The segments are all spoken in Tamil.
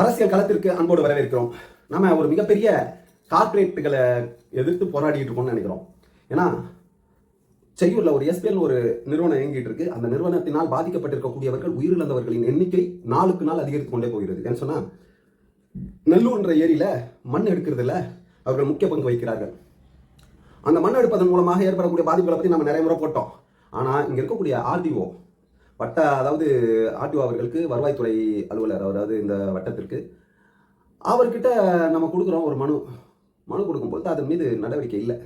அரசியல் களத்திற்கு அன்போடு வரவேற்கிறோம். நம்ம ஒரு மிகப்பெரிய கார்ப்பரேட்டுகளை எதிர்த்து போராடிட்டு இருக்கோம்னு நினைக்கிறோம். ஏன்னா செய்யூர்ல ஒரு எஸ்பிஎல் ஒரு நிறுவனம் இயங்கிட்டு இருக்கு. அந்த நிறுவனத்தினால் பாதிக்கப்பட்டிருக்கக்கூடியவர்கள் உயிரிழந்தவர்களின் எண்ணிக்கை நாளுக்கு நாள் அதிகரித்து கொண்டே போகிறது. ஏன்னு சொன்னா நெல்லூர்ன்ற ஏரியில மண் எடுக்கிறதுல அவர்கள் முக்கிய பங்கு வகிக்கிறார்கள். அந்த மண் எடுப்பதன் மூலமாக ஏற்படக்கூடிய பாதிப்புகளை பற்றி நம்ம நிறைய முறை போட்டோம். ஆனால் இங்கே இருக்கக்கூடிய ஆர்டிஓ வட்ட அதாவது ஆர்டிஓ அவர்களுக்கு வருவாய்த்துறை அலுவலர் அதாவது இந்த வட்டத்திற்கு. அவர்கிட்ட நம்ம கொடுக்குறோம் ஒரு மனு. மனு கொடுக்கும்போது அதன் மீது நடவடிக்கை இல்லை.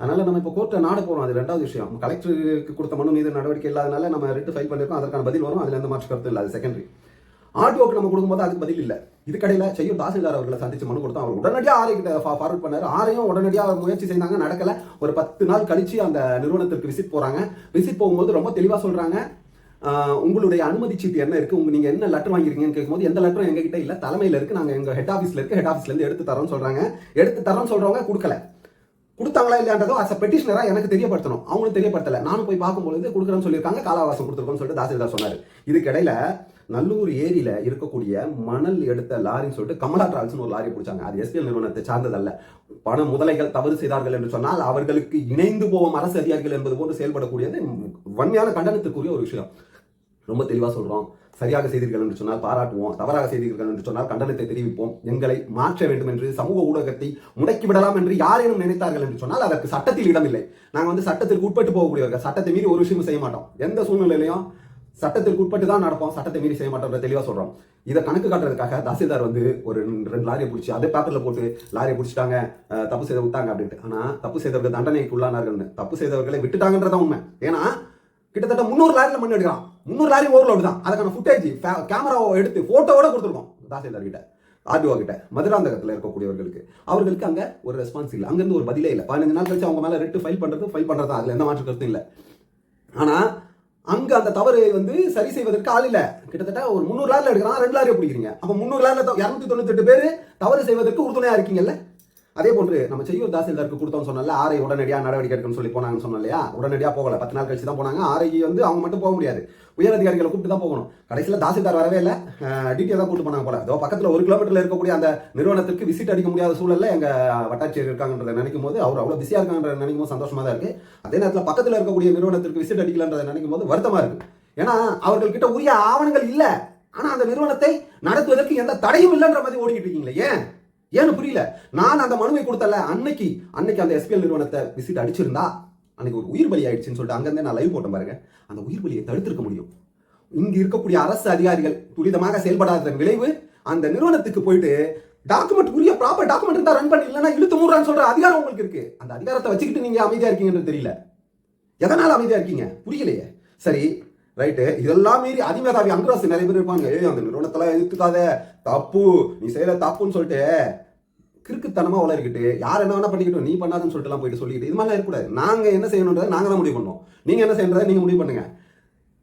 அதனால் நம்ம இப்போ கோர்ட்டை நாட போகிறோம் அது ரெண்டாவது விஷயம். கலெக்டருக்கு கொடுத்த மனு மீது நடவடிக்கை இல்லாதனால நம்ம ரெட்டு ஃபைல் பண்ணிருக்கோம் அதற்கான பதில் வரும் அதில் எந்த மாற்று கருத்து இல்லை அது செகண்டரி ஆர்டிஓக்கு நம்ம கொடுக்கும்போது அதுக்கு பதில் இல்லை. இதுக்கடையில் செய்யும் தாசில்தார் அவர்களை சந்திச்சு மனு கொடுத்தோம். அவர் உடனடியாக ஆரை கிட்ட ஃபார்வர்ட் பண்ணார். ஆரையும் உடனடியாக முயற்சி செய்தாங்க நடக்கலை. ஒரு பத்து நாள் கழிச்சு அந்த நிறுவனத்திற்கு விசிட் போகிறாங்க விசிட் போகும்போது ரொம்ப தெளிவாக சொல்கிறாங்க உங்களுடைய அனுமதி சீட்டு என்ன இருக்கு? உங்க நீங்க என்ன லெட்டர் வாங்கிருக்கீங்கன்னு கேட்கும்போது எந்த லெட்டரும் எங்ககிட்ட இல்ல. தலைமையில இருக்கு. நாங்க எங்க ஹெட் ஆஃபீஸ்ல இருக்கு. ஹெட் ஆஃபீஸ்ல இருந்து எடுத்து தரோம்னு சொல்றாங்க. எடுத்து தரோம்னு சொல்றவங்க கொடுக்கல. கொடுத்தாங்களா இல்லையான்றதோ அஸ் பெட்டிஷனரா எனக்கு தெரியப்படுத்தணும். அவங்களும் தெரியப்படுத்தல. நானும் போய் பார்க்கும்பொழுது கொடுக்குறேன்னு சொல்லியிருக்காங்க. காலாவாசம் கொடுத்துருக்கோம்னு சொல்லிட்டு தாசில்தார் சொன்னாரு. இதுக்கிடையில நல்லூர் ஏரியில இருக்கக்கூடிய மணல் எடுத்த லாரின்னு சொல்லிட்டு கமலா டிராவல்ஸ்னு ஒரு லாரி பிடிச்சாங்க. அது எஸ்பிஎல் நிறுவனத்தை சார்ந்ததல்ல. பண முதலைகள் தவறு செய்தார்கள் என்று சொன்னால் அவர்களுக்கு இணைந்து போவோம் அரசு அதிகாரிகள் என்பது போன்று செயல்படக்கூடியது வன்மையான கண்டனத்துக்குரிய ஒரு விஷயம். ரொம்ப தெளிவாக சொல்கிறோம் சரியாக செய்தீர்கள் என்று சொன்னால் பாராட்டுவோம். தவறாக செய்தீர்கள் என்று சொன்னால் கண்டனத்தை தெரிவிப்போம். எங்களை மாற்ற வேண்டும் என்று சமூக ஊடகத்தை முடக்கி விடலாம் என்று யாரேனும் நினைத்தார்கள் என்று சொன்னால் அதற்கு சட்டத்தில் இடமில்லை நாங்கள் வந்து சட்டத்திற்கு உட்பட்டு போகக்கூடியவர்கள். சட்டத்தை மீறி ஒரு விஷயமும் செய்ய மாட்டோம். எந்த சூழ்நிலையிலையும் சட்டத்திற்கு உட்பட்டு தான் நடப்போம். சட்டத்தை மீறி செய்ய மாட்டோம் தெளிவாக சொல்கிறோம் இதை கணக்கு காட்டுறதுக்காக தாசில்தார் வந்து ஒரு ரெண்டு லாரியை பிடிச்சி அதே பேப்பரில் போட்டு லாரியை பிடிச்சிட்டாங்க தப்பு செய்த விட்டாங்க அப்படின்ட்டு. ஆனால் தப்பு செய்தவர்கள் தண்டனைக்கு உள்ளானார்கள் தப்பு செய்தவர்களை விட்டுட்டாங்கன்றதான் உண்மை. ஏன்னா கிட்டத்தட்ட முந்நூறு லாரியில் மண் எடுக்கிறான். முந்நூறு லாரி ஓவர்லோடு தான். அதுக்கான ஃபுட்டேஜ் கேமராவை எடுத்து ஃபோட்டோவோட கொடுத்துருக்கோம். தாசில்தார் கிட்ட ஆர்டிஓ கிட்ட மதுராந்தகத்தில் இருக்கக்கூடியவர்களுக்கு. அவர்களுக்கு அங்கே ஒரு ரெஸ்பான்ஸ் இல்லை. அங்கேருந்து ஒரு பதிலே இல்லை. பதினஞ்சு நாள் கழிச்சு அவங்க மேலே ரெட்டு ஃபைல் பண்ணுறது ஃபைல் பண்ணுறது அதில் எந்த மாற்று கருத்தும் இல்லை. ஆனால் அங்கே அந்த தவறு வந்து சரி செய்வதற்கு ஆள் இல்லை. கிட்டத்தட்ட ஒரு முந்நூறு லாரில் எடுக்கிறான். ரெண்டு லாரியை பிடிக்கிறீங்க. அப்போ முந்நூறு லாரில் இரநூத்தி தொண்ணூத்தெட்டு பேர் தவறு செய்வதற்கு உறுதுணையாக இருக்கீங்கல்ல? அதே போன்று நம்ம செய்யூர் தாசில்தாருக்கு கொடுத்தோம்னு சொன்னால ஆரை உடனடியாக நடவடிக்கை எடுக்கணும்னு சொல்லி போனாங்கன்னு சொன்னோம் இல்லையா? உடனடியாக போகல. பத்து நாள் கழிச்சு தான் போனாங்க. ஆரைக்கு வந்து அவங்க மட்டும் போக முடியாது. உயர் அதிகாரிகளை கூப்பிட்டு தான் போகணும். கடைசியில் தாசில்தார் வரவே இல்லை. டிடிஏ தான் கூப்பிட்டு போனாங்க போல. அதோ பக்கத்தில் ஒரு கிலோமீட்டரில் இருக்கக்கூடிய அந்த நிறுவனத்திற்கு விசிட் அடிக்க முடியாத சூழலில் எங்கள் வட்டாட்சியர் இருக்காங்கன்றதை நினைக்கும் போது அவர் அவ்வளோ பிஸியாக இருக்காங்கன்றத நினைக்கும் போது சந்தோஷமாக தான் இருக்குது அதே நேரத்தில் பக்கத்தில் இருக்கக்கூடிய நிறுவனத்திற்கு விசிட் அடிக்கலன்றதை நினைக்கும் போது வருத்தமாக இருக்குது ஏன்னா அவர்கள்கிட்ட உரிய ஆவணங்கள் இல்லை. ஆனால் அந்த நிறுவனத்தை நடத்துவதற்கு எந்த தடையும் இல்லைன்ற மாதிரி ஓடிக்கிட்டு இருக்கீங்களே ஏன்? ஏன்னு புரியல. நான் அந்த மனுவை கொடுத்தல அன்னைக்கு அன்னைக்கு அந்த எஸ்பிஎல் நிறுவனத்தை விசிட் அடிச்சிருந்தா அன்னைக்கு ஒரு உயிர் பலி ஆயிடுச்சுன்னு சொல்லிட்டு அங்கேருந்தே நான் லைவ் போட்டேன் பாருங்க. அந்த உயிர் பலியை தடுத்திருக்க முடியும். இங்கு இருக்கக்கூடிய அரசு அதிகாரிகள் துரிதமாக செயல்படாத விளைவு அந்த நிறுவனத்துக்கு போயிட்டு டாக்குமெண்ட் உரிய ப்ராப்பர் டாக்குமெண்ட் இருந்தால் ரன் பண்ணி இல்லைன்னா இழுத்து மூடுறான்னு சொல்ற அதிகாரம் உங்களுக்கு இருக்கு. அந்த அதிகாரத்தை வச்சுக்கிட்டு நீங்க அமைதியா இருக்கீங்கன்னு தெரியல. எதனால அமைதியா இருக்கீங்க? புரியலையே. சரி ரைட்டு இதெல்லாம் மீறி அதிமேதாவி அங்கராசு நிறைய பேர் இருப்பாங்க. அந்த நிறுவனத்தெல்லாம் எதிர்த்துக்காத தப்பு. நீ செய்யற தப்புன்னு சொல்லிட்டு கிறுக்குத்தனமாக உளறிக்கிட்டு யார் என்ன வேணா பண்ணிக்கிட்டோம் நீ பண்ணாதுன்னு சொல்லிட்டுலாம் போயிட்டு சொல்லிக்கிட்டு இது மாதிரிலாம் இருக்கக்கூடாது. நாங்கள் என்ன செய்யணுன்றதை நாங்கள் தான் முடிவு பண்ணோம் நீங்கள் என்ன செய்யறதை நீங்கள் முடிவு பண்ணுங்க.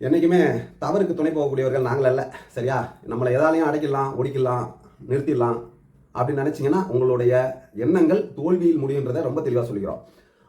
என்றைக்குமே தவறுக்கு துணை போகக்கூடியவர்கள் நாங்கள் அல்ல. சரியா? நம்மளை எதாலையும் அடைக்கலாம் ஒடிக்கலாம் நிறுத்திடலாம் அப்படின்னு நினச்சிங்கன்னா உங்களுடைய எண்ணங்கள் தோல்வியில் முடியுன்றதை ரொம்ப தெளிவாக சொல்லிக்கிறோம்.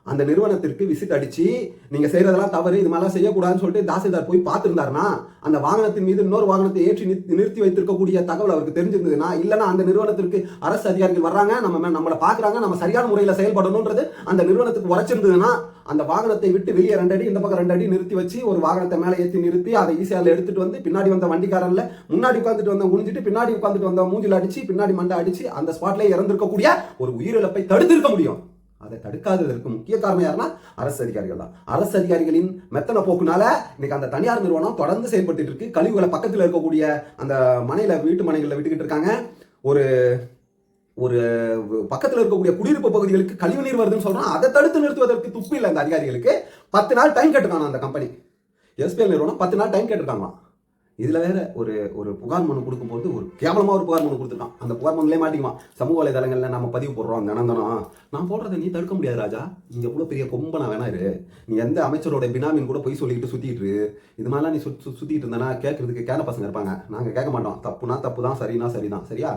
அந்த நிறுவனத்திற்கு விசிட் அடிச்சு நீங்க செய்யறதெல்லாம் தவறு இது மாதிரிலாம் செய்யக்கூடாதுன்னு சொல்லிட்டு தாசில்தார் போய் பார்த்துருந்தாருன்னா அந்த வாகனத்தின் மீது இன்னொரு வாகனத்தை ஏற்றி நிறுத்தி- நிறுத்தி வைத்திருக்கக்கூடிய தகவல் அவருக்கு தெரிஞ்சிருந்ததுன்னா இல்லைனா அந்த நிறுவனத்திற்கு அரசு அதிகாரிகள் வர்றாங்க நம்ம நம்மளை பார்க்கறாங்க நம்ம சரியான முறையில் செயல்படணுன்றது அந்த நிறுவனத்துக்கு உரைச்சிருந்ததுன்னா அந்த வாகனத்தை விட்டு வெளியே ரெண்டு அடி இந்த பக்கம் ரெண்டு அடி நிறுத்தி வச்சு ஒரு வாகனத்தை மேலே ஏற்றி நிறுத்தி அதை ஈஸியாக எடுத்துட்டு வந்து பின்னாடி வந்த வண்டிக்காரன்ல முன்னாடி உட்காந்துட்டு வந்த குனிஞ்சிட்டு பின்னாடி உட்காந்துட்டு வந்த மூஞ்சில அடிச்சு பின்னாடி மண்டை அடிச்சு அந்த ஸ்பாட்லேயே இறந்திருக்கக்கூடிய ஒரு உயிரிழப்பை தடுத்திருக்க முடியும். அதை தடுக்காததற்கு முக்கிய காரணம் யாருன்னா அரசு அதிகாரிகள் தான். அரசு அதிகாரிகளின் மெத்தனை போக்குனால இன்னைக்கு அந்த தனியார் நிறுவனம் தொடர்ந்து செயல்பட்டு இருக்கு. கழிவுகளை பக்கத்தில் இருக்கக்கூடிய அந்த மனையில வீட்டு மனைகளில் விட்டுக்கிட்டு இருக்காங்க. ஒரு ஒரு பக்கத்தில் இருக்கக்கூடிய குடியிருப்பு பகுதிகளுக்கு கழிவு நீர் வருதுன்னு சொல்றோம். அதை தடுத்து நிறுத்துவதற்கு துப்பு இல்லை அந்த அதிகாரிகளுக்கு. பத்து நாள் டைம் கேட்டிருக்காங்க அந்த கம்பெனி எஸ்பிஎல் நிறுவனம் பத்து நாள் டைம் கேட்டிருக்காங்களாம். இதில் வேற ஒரு ஒரு புகார் மனு கொடுக்கும்போது ஒரு கேவலமாக ஒரு புகார் மனு கொடுத்துருக்கான் அந்த புகார் மனுலே மாட்டிக்குவான். சமூக வலைதளங்களில் நம்ம பதிவு போடுறோம். தினந்தனம் நான் போடுறதை நீ தடுக்க முடியாது ராஜா. இங்கே கூட பெரிய கொம்பனா வேணா இரு. நீ எந்த அமைச்சரோட பினாமின் கூட போய் சொல்லிக்கிட்டு சுற்றிட்டு இது மாதிரிலாம் நீ சு சுற்றிட்டு இருந்தனா கேட்கறதுக்கு கேன பசங்க இருப்பாங்க. நாங்கள் கேட்க மாட்டோம். தப்புனா தப்பு தான் சரினா சரிதான். சரியா?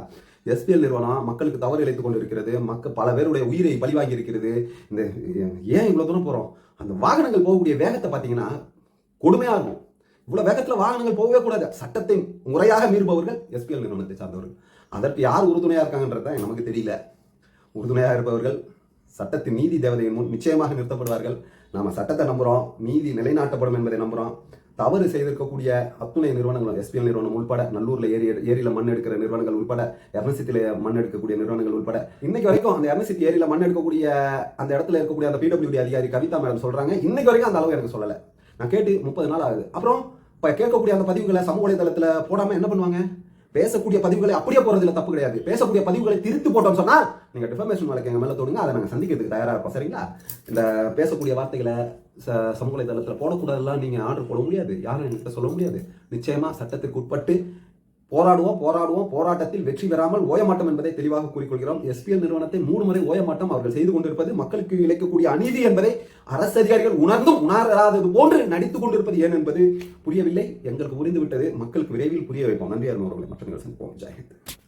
எஸ்பிஎல் நிறுவனம் மக்களுக்கு தவறு இழைத்து கொண்டு இருக்கிறது மக்கள் பல பேருடைய உயிரை பழிவாங்கி இருக்கிறது. இந்த ஏன் இவ்வளோ தூரம் போகிறோம் அந்த வாகனங்கள் போகக்கூடிய வேகத்தை பார்த்தீங்கன்னா கொடுமையாக இருக்கும். இவ்வளவு வேகத்துல வாகனங்கள் போகவே கூடாது. சட்டத்தை முறையாக மீறுபவர்கள் எஸ்பிஎல் நிறுவனத்தை சார்ந்தவர்கள். அதற்கு யார் உறுதுணையா இருக்காங்கன்றது தான் நமக்கு தெரியல. உறுதுணையாக இருப்பவர்கள் சட்டத்தின் நீதி தேவதையின் முன் நிச்சயமாக நிறுத்தப்படுவார்கள். நாம சட்டத்தை நம்புறோம் நீதி நிலைநாட்டப்படும் என்பதை நம்புறோம். தவறு செய்திருக்கக்கூடிய அத்துணை நிறுவனங்கள் எஸ்பிஎல் நிறுவனம் உள்பட நல்லூர்ல ஏரி ஏரியில மண் எடுக்கிற நிறுவனங்கள் உள்பட எர்னசிட்டியில மண் எடுக்கக்கூடிய நிறுவனங்கள் உட்பட இன்னைக்கு வரைக்கும் அந்த எர்னசிட்டி ஏரியில மண் எடுக்கக்கூடிய அந்த இடத்துல இருக்கக்கூடிய அந்த பிடபிள்யூடி அதிகாரி கவிதா மேடம் சொல்றாங்க. இன்னைக்கு வரைக்கும் அந்த அளவு எனக்கு சொல்லலை. நான் கேட்டு முப்பது நாள் ஆகுது. அப்புறம் இப்போ கேட்கக்கூடிய அந்த பதிவுகளை சமூக வலைதளத்தில் போடாமல் என்ன பண்ணுவாங்க? பேசக்கூடிய பதிவுகளை அப்படியே போகிறதுல தப்பு கிடையாது. பேசக்கூடிய பதிவுகளை திருத்து போட்டோம்னு சொன்னால் நீங்கள் டிஃபர்மேஷன் வழக்கு எங்கள் மேலே தோணுங்க அதை நாங்கள் சந்திக்கிறதுக்கு தயாராக இருப்போம். சரிங்களா? இந்த பேசக்கூடிய வார்த்தைகளை ச- சமூக வலைதளத்தில் போடக்கூடாதெல்லாம் நீங்கள் ஆர்டர் போட முடியாது. யாரும் என்கிட்ட சொல்ல முடியாது. நிச்சயமாக சட்டத்திற்கு உட்பட்டு போராடுவோம் போராடுவோம். போராட்டத்தில் வெற்றி பெறாமல் ஓயமாட்டம் என்பதை தெளிவாக கூறிக்கொள்கிறோம். எஸ்பிஎல் நிறுவனத்தை மூணு முறை ஓயமாட்டம் அவர்கள் செய்து கொண்டிருப்பது மக்களுக்கு இழைக்கக்கூடிய அநீதி என்பதை அரசு அதிகாரிகள் உணர்ந்தும் உணராதது போன்று நடித்துக் கொண்டிருப்பது ஏன் என்பது புரியவில்லை. எங்களுக்கு புரிந்துவிட்டது. மக்களுக்கு விரைவில் புரிய வைப்போம். நன்றி அருண் அவர்களை. மற்ற நிகழ்ச்சி போவோம். ஜெயஹிந்த்